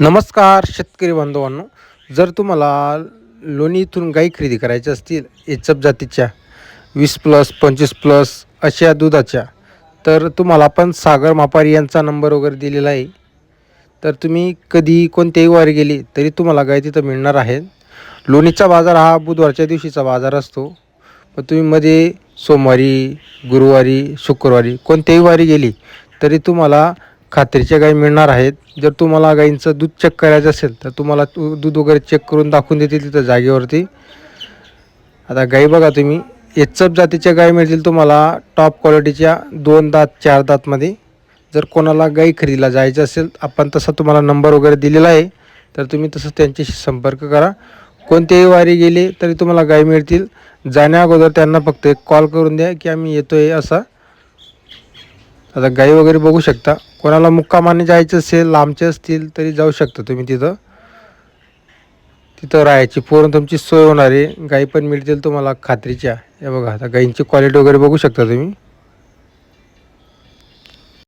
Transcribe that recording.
नमस्कार शेतकरी बांधवांनो जर तुम्हाला लोणी इथून गाई खरेदी करायच्या असतील एचप जातीच्या वीस प्लस पंचवीस प्लस अशा दुधाच्या तर तुम्हाला पण सागर मापारी यांचा नंबर वगैरे दिलेला आहे. तर तुम्ही कधी कोणत्याही वारी गेली तरी तुम्हाला गाय तिथं मिळणार आहे. लोणीचा बाजार हा बुधवारच्या दिवशीचा बाजार असतो. पण तुम्ही मध्ये सोमवारी गुरुवारी शुक्रवारी कोणत्याही वारी गेली तरी तुम्हाला खात्रीच्या गाई मिळणार आहेत. जर तुम्हाला गाईंचं दूध चेक करायचं असेल तर तुम्हाला तू दूध वगैरे चेक करून दाखवून देतील तिथं जागेवरती. आता गाई बघा तुम्ही. एचप जातीच्या गाई मिळतील तुम्हाला टॉप क्वालिटीच्या दोन दात चार दातमध्ये. जर कोणाला गाई खरेदीला जायचं असेल आपण तसा तुम्हाला नंबर वगैरे दिलेला आहे तर तुम्ही तसं त्यांच्याशी संपर्क करा. कोणत्याही वारी गेले तरी तुम्हाला गाई मिळतील. जाण्या अगोदर त्यांना फक्त एक कॉल करून द्या की आम्ही येतो आहे असा आता गाई वगैरे बघू शकता. कोणाला मुक्कामाने जायचं असेल लांबचे असतील तरी जाऊ शकता तुम्ही तिथं. तिथं राहायची पूर्ण तुमची सोय होणार आहे. गाई पण मिळतील तुम्हाला खात्रीच्या. हे बघा आता गाईंची क्वालिटी वगैरे बघू शकता तुम्ही.